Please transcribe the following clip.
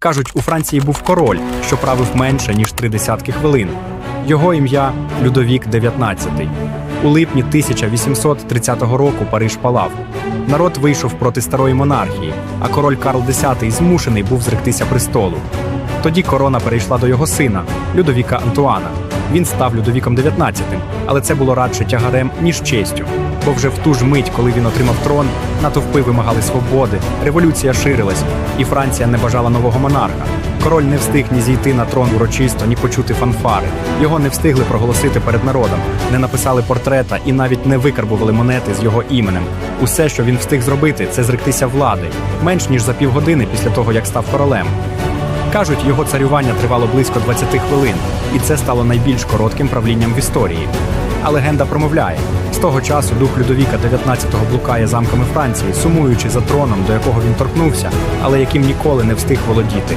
Кажуть, у Франції був король, що правив менше ніж три десятки хвилин. Його ім'я Людовік XIX. У липні 1830 року Париж палав. Народ вийшов проти старої монархії, а король Карл X змушений був зректися престолу. Тоді корона перейшла до його сина, Людовіка Антуана. Він став Людовіком XIX, але це було радше тягарем, ніж честю. Бо вже в ту ж мить, коли він отримав трон, натовпи вимагали свободи, революція ширилась, і Франція не бажала нового монарха. Король не встиг ні зійти на трон урочисто, ні почути фанфари. Його не встигли проголосити перед народом, не написали портрета і навіть не викарбували монети з його іменем. Усе, що він встиг зробити, це зректися влади менш ніж за півгодини після того, як став королем. Кажуть, його царювання тривало близько 20 хвилин, і це стало найбільш коротким правлінням в історії. А легенда промовляє: з того часу дух Людовіка 19-го блукає замками Франції, сумуючи за троном, до якого він торкнувся, але яким ніколи не встиг володіти.